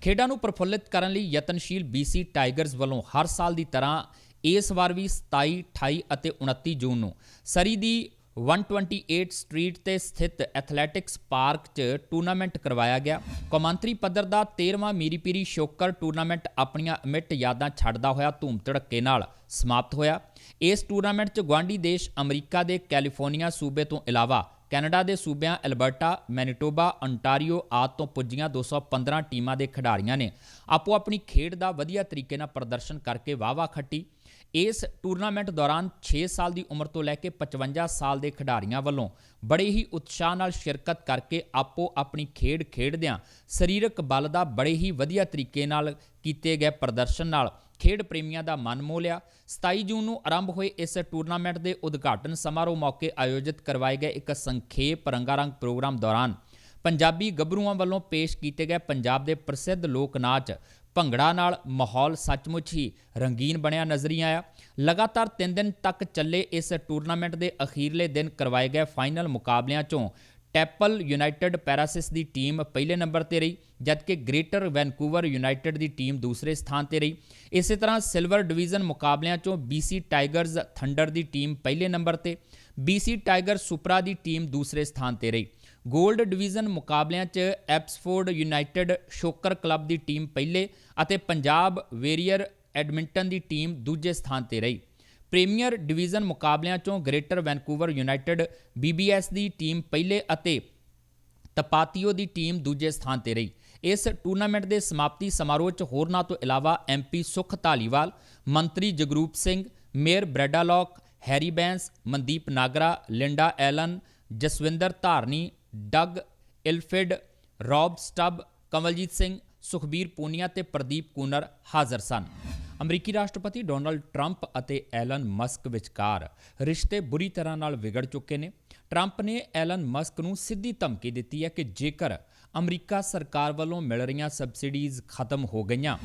ਖੇਡਾਂ ਨੂੰ ਪ੍ਰਫੁੱਲਿਤ ਕਰਨ ਲਈ ਯਤਨਸ਼ੀਲ BC ਟਾਈਗਰਸ ਵੱਲੋਂ ਹਰ ਸਾਲ ਦੀ ਤਰ੍ਹਾਂ ਇਸ ਵਾਰ ਵੀ 27, 28 ਅਤੇ 29 ਜੂਨ ਨੂੰ ਸਰੀ ਦੀ 128 ਸਟਰੀਟ ਤੇ ਸਥਿਤ ਐਥਲੈਟਿਕਸ ਪਾਰਕ 'ਚ ਟੂਰਨਾਮੈਂਟ ਕਰਵਾਇਆ ਗਿਆ। ਕੌਮਾਂਤਰੀ ਪੱਧਰ ਦਾ 13ਵਾਂ ਮੀਰੀ ਪੀਰੀ ਸ਼ੋਕਰ ਟੂਰਨਾਮੈਂਟ ਆਪਣੀਆਂ ਅਮਿੱਟ ਯਾਦਾਂ ਛੱਡਦਾ ਹੋਇਆ ਧੂਮ ਧੜੱਕੇ ਨਾਲ ਸਮਾਪਤ ਹੋਇਆ। ਇਸ ਟੂਰਨਾਮੈਂਟ 'ਚ ਗਵਾਂਢੀ ਦੇਸ਼ ਅਮਰੀਕਾ ਦੇ ਕੈਲੀਫੋਰਨੀਆ ਸੂਬੇ ਤੋਂ ਇਲਾਵਾ ਕੈਨੇਡਾ ਦੇ ਸੂਬਿਆਂ ਐਲਬਰਟਾ ਮੈਨੀਟੋਬਾ ਅੰਟਾਰੀਓ ਆਦਿ ਤੋਂ ਪੁੱਜੀਆਂ 215 ਟੀਮਾਂ ਦੇ ਖਿਡਾਰੀਆਂ ਨੇ ਆਪੋ ਆਪਣੀ ਖੇਡ ਦਾ ਵਧੀਆ ਤਰੀਕੇ ਨਾਲ ਪ੍ਰਦਰਸ਼ਨ ਕਰਕੇ ਵਾਹ-ਵਾਹ ਖੱਟੀ। ਇਸ ਟੂਰਨਾਮੈਂਟ ਦੌਰਾਨ 6 ਸਾਲ ਦੀ ਉਮਰ ਤੋਂ ਲੈ ਕੇ 55 ਸਾਲ ਦੇ ਖਿਡਾਰੀਆਂ ਵੱਲੋਂ ਬੜੇ ਹੀ ਉਤਸ਼ਾਹ ਨਾਲ ਸ਼ਿਰਕਤ ਕਰਕੇ ਆਪੋ ਆਪਣੀ ਖੇਡ ਖੇਡਦਿਆਂ ਸਰੀਰਕ ਬਲ ਦਾ ਬੜੇ ਹੀ ਵਧੀਆ ਤਰੀਕੇ ਨਾਲ ਕੀਤੇ ਗਏ ਪ੍ਰਦਰਸ਼ਨ ਨਾਲ ਖੇਡ ਪ੍ਰੇਮੀਆਂ ਦਾ ਮਨ ਮੋਹ ਲਿਆ। 27 ਜੂਨ ਨੂੰ ਆਰੰਭ ਹੋਏ ਇਸ ਟੂਰਨਾਮੈਂਟ ਦੇ ਉਦਘਾਟਨ ਸਮਾਰੋਹ ਮੌਕੇ ਆਯੋਜਿਤ ਕਰਵਾਏ ਗਏ ਇੱਕ ਸੰਖੇਪ ਰੰਗਾਰੰਗ ਪ੍ਰੋਗਰਾਮ ਦੌਰਾਨ ਪੰਜਾਬੀ ਗੱਭਰੂਆਂ ਵੱਲੋਂ ਪੇਸ਼ ਕੀਤੇ ਗਏ ਪੰਜਾਬ ਦੇ ਪ੍ਰਸਿੱਧ ਲੋਕ ਨਾਚ ਭੰਗੜਾ ਨਾਲ ਮਾਹੌਲ ਸੱਚਮੁੱਚ ਹੀ ਰੰਗੀਨ ਬਣਿਆ ਨਜ਼ਰੀ ਆਇਆ। ਲਗਾਤਾਰ 3 ਦਿਨ ਤੱਕ ਚੱਲੇ ਇਸ ਟੂਰਨਾਮੈਂਟ ਦੇ ਅਖੀਰਲੇ ਦਿਨ ਕਰਵਾਏ ਗਏ ਫਾਈਨਲ ਮੁਕਾਬਲਿਆਂ 'ਚੋਂ ਟੈਪਲ ਯੂਨਾਈਟਿਡ ਪੈਰਾਸਿਸ ਦੀ ਟੀਮ ਪਹਿਲੇ ਨੰਬਰ ਤੇ ਰਹੀ, ਜਦਕਿ ਗ੍ਰੇਟਰ ਵੈਨਕੂਵਰ ਯੂਨਾਈਟਿਡ ਦੀ ਟੀਮ ਦੂਸਰੇ ਸਥਾਨ ਤੇ ਰਹੀ। ਇਸੇ ਤਰ੍ਹਾਂ ਸਿਲਵਰ ਡਿਵੀਜ਼ਨ ਮੁਕਾਬਲਿਆਂ 'ਚੋਂ BC ਟਾਈਗਰਜ਼ ਥੰਡਰ ਦੀ ਟੀਮ ਪਹਿਲੇ ਨੰਬਰ ਤੇ BC ਟਾਈਗਰ ਸੁਪਰਾ ਦੀ ਟੀਮ ਦੂਸਰੇ ਸਥਾਨ ਤੇ ਰਹੀ। 골ਡ ਡਿਵੀਜ਼ਨ ਮੁਕਾਬਲਿਆਂ 'ਚ ਐਪਸਫੋਰਡ ਯੂਨਾਈਟਿਡ ਸ਼ੋਕਰ ਕਲੱਬ ਦੀ ਟੀਮ ਪਹਿਲੇ ਅਤੇ ਪੰਜਾਬ ਵੇਰੀਅਰ ਐਡਮਿੰਟਨ ਦੀ ਟੀਮ ਦੂਜੇ ਸਥਾਨ ਤੇ ਰਹੀ। ਪ੍ਰੀਮੀਅਰ ਡਿਵੀਜ਼ਨ ਮੁਕਾਬਲਿਆਂ 'ਚੋਂ ਗ੍ਰੇਟਰ ਵੈਨਕੂਵਰ ਯੂਨਾਈਟਿਡ BBS ਦੀ ਟੀਮ ਪਹਿਲੇ ਅਤੇ ਤਪਾਤੀਓ ਦੀ ਟੀਮ ਦੂਜੇ ਸਥਾਨ ਤੇ ਰਹੀ। ਇਸ ਟੂਰਨਾਮੈਂਟ ਦੇ ਸਮਾਪਤੀ ਸਮਾਰੋਹ 'ਚ ਹੋਰਨਾਂ ਤੋਂ ਇਲਾਵਾ ਐਮਪੀ ਸੁਖ ਧਾਲੀਵਾਲ, ਮੰਤਰੀ Jagroop Singh, mayor ਬ੍ਰੈਡਾਲੌਕ Harry Bains, Mandeep Nagra, Linda Allen, Jaswinder Dhaarni, Doug Elford, Rob Stutt, Kamaljit Singh Sukhbir Poonia ਤੇ ਪ੍ਰਦੀਪ ਕੂਨਰ ਹਾਜ਼ਰ ਸਨ। ਅਮਰੀਕੀ ਰਾਸ਼ਟਰਪਤੀ ਡੋਨਲਡ ਟਰੰਪ ਅਤੇ ਐਲਨ ਮਸਕ ਵਿਚਕਾਰ ਰਿਸ਼ਤੇ ਬੁਰੀ ਤਰ੍ਹਾਂ ਨਾਲ ਵਿਗੜ ਚੁੱਕੇ ਨੇ। ਟਰੰਪ ਨੇ ਐਲਨ ਮਸਕ ਨੂੰ ਸਿੱਧੀ ਧਮਕੀ ਦਿੱਤੀ ਹੈ ਕਿ ਜੇਕਰ ਅਮਰੀਕਾ ਸਰਕਾਰ ਵੱਲੋਂ ਮਿਲ ਰਹੀਆਂ ਸਬਸਿਡੀਜ਼ ਖਤਮ ਹੋ ਗਈਆਂ,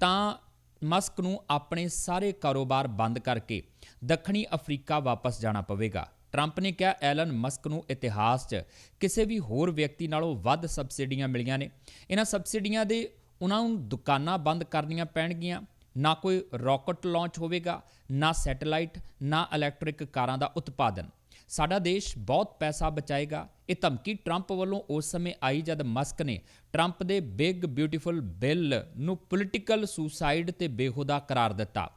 ਤਾਂ ਮਸਕ ਨੂੰ ਆਪਣੇ ਸਾਰੇ ਕਾਰੋਬਾਰ ਬੰਦ ਕਰਕੇ ਦੱਖਣੀ ਅਫਰੀਕਾ ਵਾਪਸ ਜਾਣਾ ਪਵੇਗਾ। ਟਰੰਪ ਨੇ ਕਿਹਾ, ਐਲਨ ਮਸਕ ਨੂੰ ਇਤਿਹਾਸ 'ਚ ਕਿਸੇ ਵੀ ਹੋਰ ਵਿਅਕਤੀ ਨਾਲੋਂ ਵੱਧ ਸਬਸਿਡੀਆਂ ਮਿਲੀਆਂ ਨੇ। ਇਹਨਾਂ ਸਬਸਿਡੀਆਂ ਦੇ ਉਹਨਾਂ ਨੂੰ ਦੁਕਾਨਾਂ ਬੰਦ ਕਰਨੀਆਂ ਪੈਣਗੀਆਂ। ਨਾ ਕੋਈ ਰਾਕਟ ਲਾਂਚ ਹੋਵੇਗਾ, ਨਾ ਸੈਟੇਲਾਈਟ, ਨਾ ਇਲੈਕਟ੍ਰਿਕ ਕਾਰਾਂ ਦਾ ਉਤਪਾਦਨ। ਸਾਡਾ ਦੇਸ਼ ਬਹੁਤ ਪੈਸਾ ਬਚਾਏਗਾ। ਇਹ ਧਮਕੀ ਟਰੰਪ ਵੱਲੋਂ ਉਸ ਸਮੇਂ ਆਈ ਜਦ ਮਸਕ ਨੇ ਟਰੰਪ ਦੇ ਬਿਗ ਬਿਊਟੀਫੁਲ ਬਿੱਲ ਨੂੰ ਪੋਲੀਟੀਕਲ ਸੁਸਾਈਡ ਤੇ ਬੇਹੂਦਾ ਕਰਾਰ ਦਿੱਤਾ।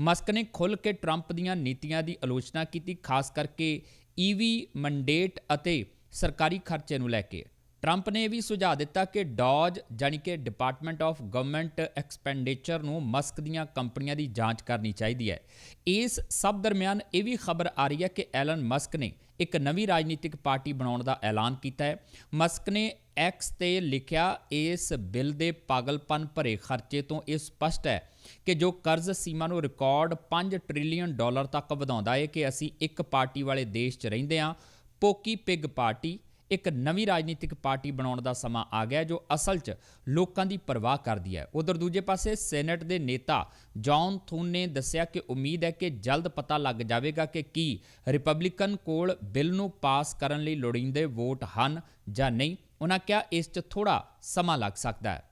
ਮਸਕ ਨੇ ਖੁੱਲ੍ਹ ਕੇ ਟਰੰਪ ਦੀਆਂ ਨੀਤੀਆਂ ਦੀ ਆਲੋਚਨਾ ਕੀਤੀ, ਖਾਸ ਕਰਕੇ ਈਵੀ ਮੰਡੇਟ ਅਤੇ ਸਰਕਾਰੀ ਖਰਚੇ ਨੂੰ ਲੈ ਕੇ। ਟਰੰਪ ਨੇ ਇਹ ਵੀ ਸੁਝਾਅ ਦਿੱਤਾ ਕਿ ਡੌਜ ਜਾਨੀ ਕਿ ਡਿਪਾਰਟਮੈਂਟ ਆਫ ਗਵਰਨਮੈਂਟ ਐਕਸਪੈਂਡੀਚਰ ਨੂੰ ਮਸਕ ਦੀਆਂ ਕੰਪਨੀਆਂ ਦੀ ਜਾਂਚ ਕਰਨੀ ਚਾਹੀਦੀ ਹੈ। ਇਸ ਸਭ ਦਰਮਿਆਨ ਇਹ ਵੀ ਖਬਰ ਆ ਰਹੀ ਹੈ ਕਿ ਐਲਨ ਮਸਕ ਨੇ ਇੱਕ ਨਵੀਂ ਰਾਜਨੀਤਿਕ ਪਾਰਟੀ ਬਣਾਉਣ ਦਾ ਐਲਾਨ ਕੀਤਾ ਹੈ। ਮਸਕ ਨੇ ਐਕਸ ਤੇ ਲਿਖਿਆ ਇਸ ਬਿੱਲ ਦੇ ਪਾਗਲਪਨ ਭਰੇ ਖਰਚੇ ਤੋਂ ਇਹ ਸਪਸ਼ਟ ਹੈ ਕਿ ਜੋ ਕਰਜ਼ ਸੀਮਾ ਨੂੰ ਰਿਕਾਰਡ 5 ਟ੍ਰਿਲੀਅਨ ਡਾਲਰ ਤੱਕ ਵਧਾਉਂਦਾ ਹੈ ਕਿ ਅਸੀਂ ਇੱਕ ਪਾਰਟੀ ਵਾਲੇ ਦੇਸ਼ 'ਚ ਰਹਿੰਦੇ ਹਾਂ, ਪੋਕੀ ਪਿਗ ਪਾਰਟੀ, ਇੱਕ ਨਵੀਂ ਰਾਜਨੀਤਿਕ ਪਾਰਟੀ ਬਣਾਉਣ ਦਾ ਸਮਾਂ ਆ ਗਿਆ ਜੋ ਅਸਲ 'ਚ ਲੋਕਾਂ ਦੀ ਪਰਵਾਹ ਕਰਦੀ ਹੈ। ਉਧਰ ਦੂਜੇ ਪਾਸੇ ਸੈਨੇਟ ਦੇ ਨੇਤਾ ਜੌਨ ਥੂਨ ਨੇ ਦੱਸਿਆ ਕਿ ਉਮੀਦ ਹੈ ਕਿ ਜਲਦ ਪਤਾ ਲੱਗ ਜਾਵੇਗਾ ਕਿ ਕੀ ਰਿਪਬਲਿਕਨ ਕੋਲ ਬਿੱਲ ਨੂੰ ਪਾਸ ਕਰਨ ਲਈ ਲੋੜੀਂਦੇ ਵੋਟ ਹਨ ਜਾਂ ਨਹੀਂ। ਉਹਨਾਂ ਕਿਹਾ ਇਸ 'ਚ ਥੋੜਾ ਸਮਾਂ ਲੱਗ ਸਕਦਾ ਹੈ।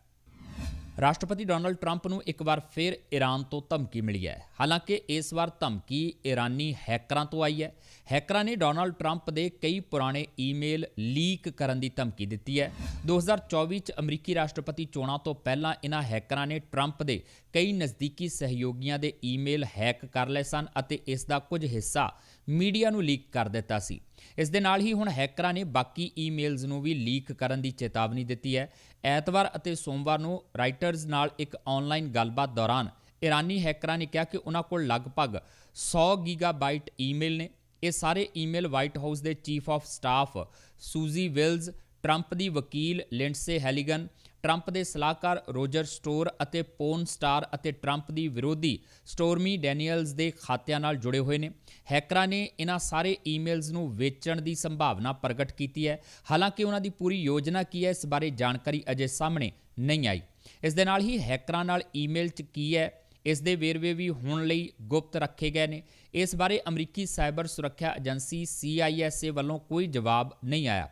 ਰਾਸ਼ਟਰਪਤੀ ਡੋਨਲਡ ਟਰੰਪ ਨੂੰ ਇੱਕ ਵਾਰ ਫਿਰ ਈਰਾਨ ਤੋਂ ਧਮਕੀ ਮਿਲੀ ਹੈ। ਹਾਲਾਂਕਿ ਇਸ ਵਾਰ ਧਮਕੀ ਈਰਾਨੀ ਹੈਕਰਾਂ ਤੋਂ ਆਈ ਹੈ। ਹੈਕਰਾਂ ਨੇ ਡੋਨਲਡ ਟਰੰਪ ਦੇ ਕਈ ਪੁਰਾਣੇ ਈਮੇਲ ਲੀਕ ਕਰਨ ਦੀ ਧਮਕੀ ਦਿੱਤੀ ਹੈ। 2024 ਚ ਅਮਰੀਕੀ ਰਾਸ਼ਟਰਪਤੀ ਚੋਣਾਂ ਤੋਂ ਪਹਿਲਾਂ ਇਹਨਾਂ ਹੈਕਰਾਂ ਨੇ ਟਰੰਪ ਦੇ ਕਈ ਨਜ਼ਦੀਕੀ ਸਹਿਯੋਗੀਆਂ ਦੇ ਈਮੇਲ ਹੈਕ ਕਰ ਲਏ ਸਨ ਅਤੇ ਇਸ ਦਾ ਕੁਝ ਹਿੱਸਾ ਮੀਡੀਆ ਨੂੰ ਲੀਕ ਕਰ ਦਿੱਤਾ ਸੀ। ਇਸ ਦੇ ਨਾਲ ਹੀ ਹੁਣ ਹੈਕਰਾਂ ਨੇ ਬਾਕੀ ਈਮੇਲਸ ਨੂੰ ਵੀ ਲੀਕ ਕਰਨ ਦੀ ਚੇਤਾਵਨੀ ਦਿੱਤੀ ਹੈ। ਐਤਵਾਰ ਅਤੇ ਸੋਮਵਾਰ ਨੂੰ ਰਾਈਟਰਜ਼ ਨਾਲ ਇੱਕ ਆਨਲਾਈਨ ਗੱਲਬਾਤ ਦੌਰਾਨ ਇਰਾਨੀ ਹੈਕਰਾਂ ਨੇ ਕਿਹਾ ਕਿ ਉਹਨਾਂ ਕੋਲ ਲਗਭਗ 100 ਗੀਗਾਬਾਈਟ ਈਮੇਲ ਨੇ। ਇਹ ਸਾਰੇ ਈਮੇਲ ਵਾਈਟ ਹਾਊਸ ਦੇ chief of staff Susie Wiles Trump ਦੀ ਵਕੀਲ ਲਿੰਡਸੇ ਹੈਲੀਗਨ ਟਰੰਪ ਦੇ ਸਲਾਹਕਾਰ ਰੋਜਰ ਸਟੋਰ ਅਤੇ ਪੋਨ ਸਟਾਰ ਅਤੇ ਟਰੰਪ ਦੀ ਵਿਰੋਧੀ ਸਟੋਰਮੀ ਡੈਨੀਅਲਸ ਦੇ ਖਾਤਿਆਂ ਨਾਲ ਜੁੜੇ ਹੋਏ ਨੇ। ਹੈਕਰਾਂ ਨੇ ਇਹਨਾਂ ਸਾਰੇ ਈਮੇਲਸ ਨੂੰ ਵੇਚਣ ਦੀ ਸੰਭਾਵਨਾ ਪ੍ਰਗਟ ਕੀਤੀ ਹੈ। ਹਾਲਾਂਕਿ ਉਹਨਾਂ ਦੀ ਪੂਰੀ ਯੋਜਨਾ ਕੀ ਹੈ ਇਸ ਬਾਰੇ ਜਾਣਕਾਰੀ ਅਜੇ ਸਾਹਮਣੇ ਨਹੀਂ ਆਈ। ਇਸ ਦੇ ਨਾਲ ਹੀ ਹੈਕਰਾਂ ਨਾਲ ਈਮੇਲ 'ਚ ਕੀ ਹੈ, ਇਸ ਦੇ ਵੇਰਵੇ ਵੀ ਹੁਣ ਲਈ ਗੁਪਤ ਰੱਖੇ ਗਏ ਨੇ। ਇਸ ਬਾਰੇ ਅਮਰੀਕੀ ਸਾਈਬਰ ਸੁਰੱਖਿਆ ਏਜੰਸੀ CIA ਵੱਲੋਂ ਕੋਈ ਜਵਾਬ ਨਹੀਂ ਆਇਆ।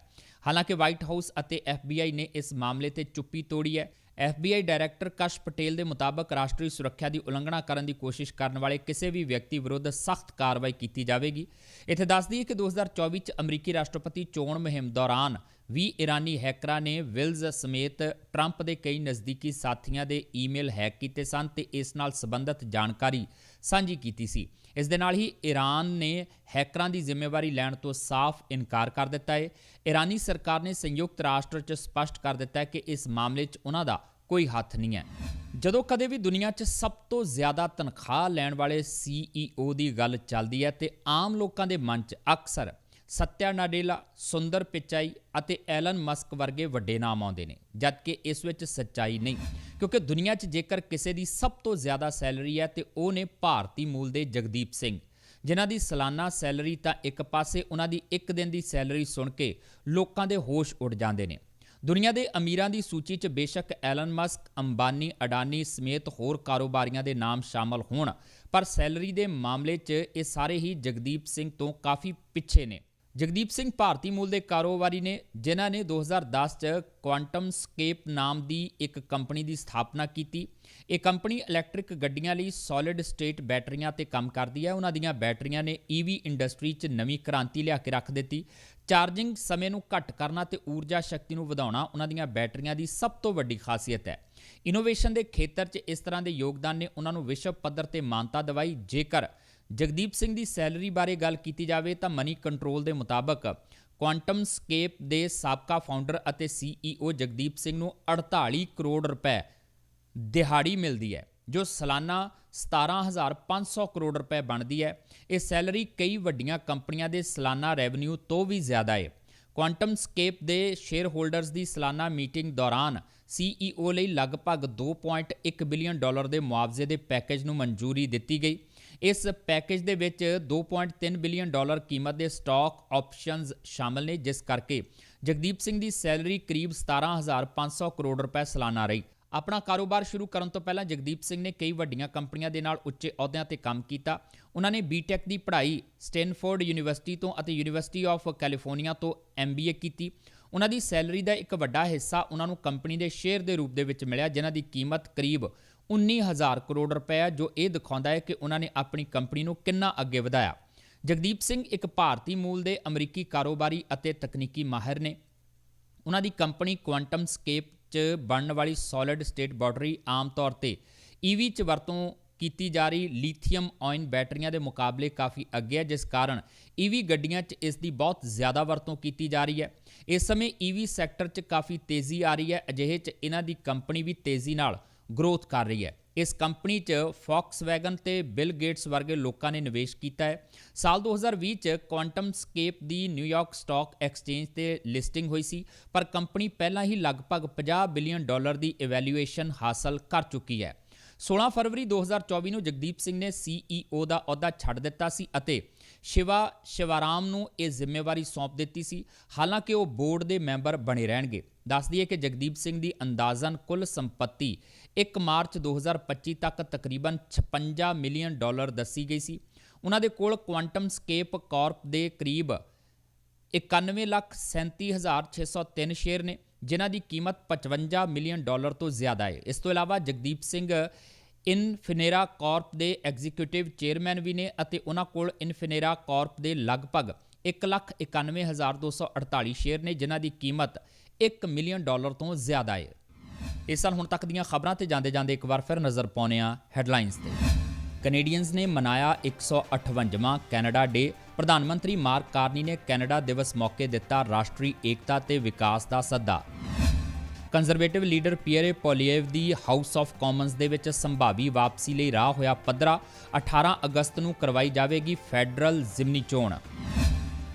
ਹਾਲਾਂਕਿ ਵਾਈਟ ਹਾਊਸ ਅਤੇ FBI ਨੇ ਇਸ ਮਾਮਲੇ ਤੇ ਚੁੱਪੀ ਤੋੜੀ ਹੈ। FBI ਡਾਇਰੈਕਟਰ ਕਸ਼ ਪਟੇਲ ਦੇ ਮੁਤਾਬਕ ਰਾਸ਼ਟਰੀ ਸੁਰੱਖਿਆ ਦੀ ਉਲੰਘਣਾ ਕਰਨ ਦੀ ਕੋਸ਼ਿਸ਼ ਕਰਨ ਵਾਲੇ ਕਿਸੇ ਵੀ ਵਿਅਕਤੀ ਵਿਰੁੱਧ ਸਖਤ ਕਾਰਵਾਈ ਕੀਤੀ ਜਾਵੇਗੀ। ਇੱਥੇ ਦੱਸ ਦਈਏ ਕਿ 2024 ਚ ਅਮਰੀਕੀ ਰਾਸ਼ਟਰਪਤੀ ਚੋਣ ਮੁਹਿੰਮ ਦੌਰਾਨ ਵੀ ਈਰਾਨੀ ਹੈਕਰਾਂ ਨੇ ਵਿਲਜ਼ ਸਮੇਤ ਟਰੰਪ ਦੇ ਕਈ ਨਜ਼ਦੀਕੀ ਸਾਥੀਆਂ ਦੇ ਈਮੇਲ ਹੈਕ ਕੀਤੇ ਸਨ ਤੇ ਇਸ ਨਾਲ ਸੰਬੰਧਿਤ ਜਾਣਕਾਰੀ ਸਾਂਝੀ ਕੀਤੀ ਸੀ। ਇਸ ਦੇ ਨਾਲ ਹੀ ਈਰਾਨ ਨੇ ਹੈਕਰਾਂ ਦੀ ਜ਼ਿੰਮੇਵਾਰੀ ਲੈਣ ਤੋਂ ਸਾਫ਼ ਇਨਕਾਰ ਕਰ ਦਿੱਤਾ ਹੈ। ਈਰਾਨੀ ਸਰਕਾਰ ਨੇ ਸੰਯੁਕਤ ਰਾਸ਼ਟਰ 'ਚ ਸਪਸ਼ਟ ਕਰ ਦਿੱਤਾ ਹੈ ਕਿ ਇਸ ਮਾਮਲੇ 'ਚ ਉਹਨਾਂ ਦਾ ਕੋਈ ਹੱਥ ਨਹੀਂ ਹੈ। ਜਦੋਂ ਕਦੇ ਵੀ ਦੁਨੀਆ 'ਚ ਸਭ ਤੋਂ ਜ਼ਿਆਦਾ ਤਨਖਾਹ ਲੈਣ ਵਾਲੇ CEO ਦੀ ਗੱਲ ਚੱਲਦੀ ਹੈ ਤੇ ਆਮ ਲੋਕਾਂ ਦੇ ਮਨ 'ਚ ਅਕਸਰ ਸਤਿਆ ਨਾਡੇਲਾ ਸੁੰਦਰ ਪਿਚਾਈ ਅਤੇ ਐਲਨ ਮਸਕ ਵਰਗੇ ਵੱਡੇ ਨਾਮ ਆਉਂਦੇ ਨੇ ਜਦਕਿ ਇਸ ਵਿੱਚ ਸੱਚਾਈ ਨਹੀਂ ਕਿਉਂਕਿ ਦੁਨੀਆ 'ਚ ਜੇਕਰ ਕਿਸੇ ਦੀ ਸਭ ਤੋਂ ਜ਼ਿਆਦਾ ਸੈਲਰੀ ਹੈ ਤੇ ਉਹ ਨੇ ਭਾਰਤੀ ਮੂਲ ਦੇ ਜਗਦੀਪ ਸਿੰਘ। ਜਿਨ੍ਹਾਂ ਦੀ ਸਾਲਾਨਾ ਸੈਲਰੀ ਤਾਂ ਇੱਕ ਪਾਸੇ ਉਹਨਾਂ ਦੀ ਇੱਕ ਦਿਨ ਦੀ ਸੈਲਰੀ ਸੁਣ ਕੇ ਲੋਕਾਂ ਦੇ ਹੋਸ਼ ਉੱਡ ਜਾਂਦੇ ਨੇ। ਦੁਨੀਆ ਦੇ ਅਮੀਰਾਂ ਦੀ ਸੂਚੀ 'ਚ ਬੇਸ਼ੱਕ ਐਲਨ ਮਸਕ, ਅੰਬਾਨੀ, ਅਡਾਨੀ ਸਮੇਤ ਹੋਰ ਕਾਰੋਬਾਰੀਆਂ ਦੇ ਨਾਮ ਸ਼ਾਮਲ ਹੋਣ ਪਰ ਸੈਲਰੀ ਦੇ ਮਾਮਲੇ 'ਚ ਇਹ ਸਾਰੇ ਹੀ ਜਗਦੀਪ ਸਿੰਘ ਤੋਂ ਕਾਫੀ ਪਿੱਛੇ ਨੇ। ਜਗਦੀਪ ਸਿੰਘ ਭਾਰਤੀ ਮੂਲ ਦੇ ਕਾਰੋਬਾਰੀ ਨੇ, ਜਿਨ੍ਹਾਂ ਨੇ 2010 ਚ ਕੁਆਂਟਮ ਸਕੇਪ ਨਾਮ ਦੀ ਇੱਕ ਕੰਪਨੀ ਦੀ ਸਥਾਪਨਾ ਕੀਤੀ। ਇਹ ਕੰਪਨੀ ਇਲੈਕਟ੍ਰਿਕ ਗੱਡੀਆਂ ਲਈ ਸੋਲਿਡ ਸਟੇਟ ਬੈਟਰੀਆਂ ਤੇ ਕੰਮ ਕਰਦੀ ਹੈ। ਉਹਨਾਂ ਦੀਆਂ ਬੈਟਰੀਆਂ ਨੇ ਈਵੀ ਇੰਡਸਟਰੀ 'ਚ ਨਵੀਂ ਕ੍ਰਾਂਤੀ ਲਿਆ ਕੇ ਰੱਖ ਦਿੱਤੀ। ਚਾਰਜਿੰਗ ਸਮੇਂ ਨੂੰ ਘੱਟ ਕਰਨਾ ਤੇ ਊਰਜਾ ਸ਼ਕਤੀ ਨੂੰ ਵਧਾਉਣਾ ਉਹਨਾਂ ਦੀਆਂ ਬੈਟਰੀਆਂ ਦੀ ਸਭ ਤੋਂ ਵੱਡੀ ਖਾਸੀਅਤ ਹੈ। ਇਨੋਵੇਸ਼ਨ ਦੇ ਖੇਤਰ 'ਚ ਇਸ ਤਰ੍ਹਾਂ ਦੇ ਯੋਗਦਾਨ ਨੇ ਉਹਨਾਂ ਨੂੰ ਵਿਸ਼ਵ ਪੱਧਰ ਤੇ ਮਾਨਤਾ ਦਿਵਾਈ। ਜੇਕਰ ਜਗਦੀਪ ਸਿੰਘ ਦੀ ਸੈਲਰੀ ਬਾਰੇ ਗੱਲ ਕੀਤੀ ਜਾਵੇ ਤਾਂ ਮਨੀ ਕੰਟਰੋਲ ਦੇ ਮੁਤਾਬਕ ਕੁਆਂਟਮ ਸਕੇਪ ਦੇ ਸਾਬਕਾ ਫਾਊਂਡਰ ਅਤੇ CEO ਜਗਦੀਪ ਸਿੰਘ ਨੂੰ 48 ਕਰੋੜ ਰੁਪਏ ਦਿਹਾੜੀ ਮਿਲਦੀ ਹੈ, ਜੋ ਸਾਲਾਨਾ 17500 ਕਰੋੜ ਰੁਪਏ ਬਣਦੀ ਹੈ। ਇਹ ਸੈਲਰੀ ਕਈ ਵੱਡੀਆਂ ਕੰਪਨੀਆਂ ਦੇ ਸਾਲਾਨਾ ਰੈਵਨਿਊ ਤੋਂ ਵੀ ਜ਼ਿਆਦਾ ਹੈ। ਕੁਆਂਟਮ ਸਕੇਪ ਦੇ ਸ਼ੇਅਰ ਹੋਲਡਰਸ ਦੀ ਸਾਲਾਨਾ ਮੀਟਿੰਗ ਦੌਰਾਨ CEO ਲਈ ਲਗਭਗ 2.1 ਬਿਲੀਅਨ ਡਾਲਰ ਦੇ ਮੁਆਵਜ਼ੇ ਦੇ ਪੈਕੇਜ ਨੂੰ ਮਨਜ਼ੂਰੀ ਦਿੱਤੀ ਗਈ। ਇਸ ਪੈਕੇਜ ਦੇ ਵਿੱਚ 2.3 ਬਿਲੀਅਨ ਡਾਲਰ ਕੀਮਤ ਦੇ ਸਟਾਕ ਆਪਸ਼ਨਸ ਸ਼ਾਮਲ ਨੇ, ਜਿਸ ਕਰਕੇ ਜਗਦੀਪ ਸਿੰਘ ਦੀ ਸੈਲਰੀ ਕਰੀਬ 17500 ਕਰੋੜ ਰੁਪਏ ਸਾਲਾਨਾ ਰਹੀ। ਆਪਣਾ ਕਾਰੋਬਾਰ ਸ਼ੁਰੂ ਕਰਨ ਤੋਂ ਪਹਿਲਾਂ ਜਗਦੀਪ ਸਿੰਘ ਨੇ ਕਈ ਵੱਡੀਆਂ ਕੰਪਨੀਆਂ ਦੇ ਨਾਲ ਉੱਚੇ ਅਹੁਦਿਆਂ ਤੇ ਕੰਮ ਕੀਤਾ। ਉਹਨਾਂ ਨੇ ਬੀਟੈਕ ਦੀ ਪੜ੍ਹਾਈ ਸਟੈਨਫੋਰਡ ਯੂਨੀਵਰਸਿਟੀ ਤੋਂ ਅਤੇ ਯੂਨੀਵਰਸਿਟੀ ਆਫ ਕੈਲੀਫੋਰਨੀਆ ਤੋਂ ਐਮਬੀਏ ਕੀਤੀ। ਉਹਨਾਂ ਦੀ ਸੈਲਰੀ ਦਾ ਇੱਕ ਵੱਡਾ ਹਿੱਸਾ ਉਹਨਾਂ ਨੂੰ ਕੰਪਨੀ ਦੇ ਸ਼ੇਅਰ ਦੇ ਰੂਪ ਦੇ ਵਿੱਚ ਮਿਲਿਆ, ਜਿਨ੍ਹਾਂ ਦੀ ਕੀਮਤ ਕਰੀਬ 19000 ਕਰੋੜ ਰੁਪਏ ਜੋ ਇਹ ਦਿਖਾਉਂਦਾ ਹੈ ਕਿ ਉਹਨਾਂ ਨੇ ਆਪਣੀ ਕੰਪਨੀ ਨੂੰ ਕਿੰਨਾ ਅੱਗੇ ਵਧਾਇਆ। ਜਗਦੀਪ ਸਿੰਘ ਇੱਕ ਭਾਰਤੀ ਮੂਲ ਦੇ ਅਮਰੀਕੀ ਕਾਰੋਬਾਰੀ ਅਤੇ ਤਕਨੀਕੀ ਮਾਹਿਰ ਨੇ। ਉਹਨਾਂ ਦੀ ਕੰਪਨੀ ਕੁਆਂਟਮ ਸਕੇਪ 'ਚ ਬਣਨ ਵਾਲੀ ਸੋਲਿਡ ਸਟੇਟ ਬੈਟਰੀ ਆਮ ਤੌਰ ਤੇ ਈਵੀ 'ਚ ਵਰਤੋਂ ਕੀਤੀ ਜਾ ਰਹੀ ਲਿਥੀਅਮ ਆਇਨ ਬੈਟਰੀਆਂ ਦੇ ਮੁਕਾਬਲੇ ਕਾਫੀ ਅੱਗੇ ਹੈ, ਜਿਸ ਕਾਰਨ ਈਵੀ ਗੱਡੀਆਂ 'ਚ ਇਸ ਦੀ ਬਹੁਤ ਜ਼ਿਆਦਾ ਵਰਤੋਂ ਕੀਤੀ ਜਾ ਰਹੀ ਹੈ। ਇਸ ਸਮੇਂ ਈਵੀ ਸੈਕਟਰ 'ਚ ਕਾਫੀ ਤੇਜ਼ੀ ਆ ਰਹੀ ਹੈ, ਅਜਿਹੇ 'ਚ ਇਹਨਾਂ ਦੀ ਕੰਪਨੀ ਵੀ ਤੇਜ਼ੀ ਨਾਲ ਗਰੋਥ ਕਰ ਰਹੀ ਹੈ। ਇਸ ਕੰਪਨੀ 'ਚ ਫੌਕਸਵੈਗਨ ਤੇ ਬਿਲ ਗੇਟਸ ਵਰਗੇ ਲੋਕਾਂ ਨੇ ਨਿਵੇਸ਼ ਕੀਤਾ ਹੈ। ਸਾਲ 2020 'ਚ ਕੁਆਂਟਮ ਸਕੇਪ ਦੀ ਨਿਊਯਾਰਕ ਸਟਾਕ ਐਕਸਚੇਂਜ ਤੇ ਲਿਸਟਿੰਗ ਹੋਈ ਸੀ, ਪਰ ਕੰਪਨੀ ਪਹਿਲਾਂ ਹੀ ਲਗਭਗ 50 ਬਿਲੀਅਨ ਡਾਲਰ ਦੀ ਇਵੈਲੂਏਸ਼ਨ ਹਾਸਲ ਕਰ ਚੁੱਕੀ ਹੈ। 16 ਫਰਵਰੀ 2024 ਨੂੰ ਜਗਦੀਪ ਸਿੰਘ ਨੇ CEO ਦਾ ਅਹੁਦਾ ਛੱਡ ਦਿੱਤਾ ਸੀ ਅਤੇ ਸ਼ਿਵਾ ਸ਼ਿਵਾਰਾਮ ਨੂੰ ਇਹ ਜ਼ਿੰਮੇਵਾਰੀ ਸੌਂਪ ਦਿੱਤੀ ਸੀ। ਹਾਲਾਂਕਿ ਉਹ ਬੋਰਡ ਦੇ ਮੈਂਬਰ ਬਣੇ ਰਹਿਣਗੇ। ਦੱਸ ਦਈਏ ਕਿ ਜਗਦੀਪ ਸਿੰਘ ਦੀ ਅੰਦਾਜ਼ਨ ਕੁੱਲ ਸੰਪਤੀ 1 ਮਾਰਚ 2025 ਤੱਕ ਤਕਰੀਬਨ 56 ਮਿਲੀਅਨ ਡਾਲਰ ਦੱਸੀ ਗਈ ਸੀ। ਉਹਨਾਂ ਦੇ ਕੋਲ ਕੁਆਂਟਮ ਸਕੇਪ ਕਾਰਪ ਦੇ ਕਰੀਬ 91 ਲੱਖ 37603 ਸ਼ੇਅਰ ਨੇ, ਜਿਨ੍ਹਾਂ ਦੀ ਕੀਮਤ 55 ਮਿਲੀਅਨ ਡਾਲਰ ਤੋਂ ਜ਼ਿਆਦਾ ਹੈ। ਇਸ ਤੋਂ ਇਲਾਵਾ ਜਗਦੀਪ ਸਿੰਘ ਇਨਫਿਨੇਰਾ ਕਾਰਪ ਦੇ ਐਗਜ਼ੀਕਿਊਟਿਵ ਚੇਅਰਮੈਨ ਵੀ ਨੇ ਅਤੇ ਉਹਨਾਂ ਕੋਲ ਇਨਫਿਨੇਰਾ ਕਾਰਪ ਦੇ ਲਗਭਗ 191248 ਸ਼ੇਅਰ ਨੇ, ਜਿਨ੍ਹਾਂ ਦੀ ਕੀਮਤ 1 ਮਿਲੀਅਨ ਡਾਲਰ ਤੋਂ ਜ਼ਿਆਦਾ ਹੈ। ਇਸ ਸਾਲ ਹੁਣ ਤੱਕ ਦੀਆਂ ਖਬਰਾਂ ਤੇ ਜਾਂਦੇ ਜਾਂਦੇ ਇੱਕ ਵਾਰ ਫਿਰ ਨਜ਼ਰ ਪਾਉਂਦੇ ਹਾਂ ਹੈਡਲਾਈਨਸ ਤੇ। ਕੈਨੇਡੀਅਨਸ ਨੇ ਮਨਾਇਆ 158ਵਾਂ ਕੈਨੇਡਾ ਡੇ। ਪ੍ਰਧਾਨ ਮੰਤਰੀ ਮਾਰਕ ਕਾਰਨੀ ਨੇ ਕੈਨੇਡਾ ਦਿਵਸ ਮੌਕੇ ਦਿੱਤਾ ਰਾਸ਼ਟਰੀ ਏਕਤਾ ਤੇ ਵਿਕਾਸ ਦਾ ਸੱਦਾ। ਕੰਜ਼ਰਵੇਟਿਵ ਲੀਡਰ ਪੀਅਰੇ ਪੋਲੀਏਵ ਦੀ ਹਾਊਸ ਆਫ ਕਾਮਨਸ ਦੇ ਵਿੱਚ ਸੰਭਾਵੀ ਵਾਪਸੀ ਲਈ ਰਾਹ ਹੋਇਆ ਪੱਧਰਾ। 18 ਅਗਸਤ ਨੂੰ ਕਰਵਾਈ ਜਾਵੇਗੀ ਫੈਡਰਲ ਜ਼ਿਮਨੀ ਚੋਣ।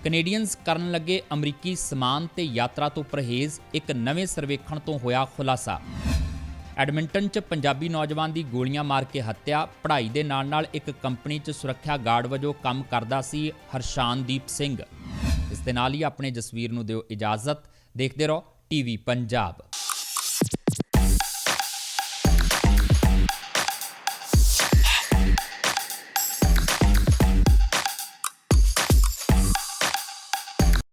ਕੈਨੇਡੀਅਨਸ ਕਰਨ ਲੱਗੇ ਅਮਰੀਕੀ ਸਮਾਨ ਤੇ ਯਾਤਰਾ ਤੋਂ ਪਰਹੇਜ਼ ਇੱਕ ਨਵੇਂ ਸਰਵੇਖਣ ਤੋਂ ਹੋਇਆ ਖੁਲਾਸਾ। ਐਡਮਿੰਟਨ 'ਚ ਪੰਜਾਬੀ ਨੌਜਵਾਨ ਦੀ ਗੋਲੀਆਂ ਮਾਰ ਕੇ ਹੱਤਿਆ, ਪੜ੍ਹਾਈ ਦੇ ਨਾਲ-ਨਾਲ ਇੱਕ ਕੰਪਨੀ 'ਚ ਸੁਰੱਖਿਆ ਗਾਰਡ ਵਜੋਂ ਕੰਮ ਕਰਦਾ ਸੀ ਹਰਸ਼ਾਨਦੀਪ ਸਿੰਘ। ਇਸ ਦੇ ਨਾਲ ਹੀ ਆਪਣੇ ਜਸਵੀਰ ਨੂੰ ਦਿਓ ਇਜਾਜ਼ਤ। ਦੇਖਦੇ ਰਹੋ, ਟੀਵੀ ਪੰਜਾਬ।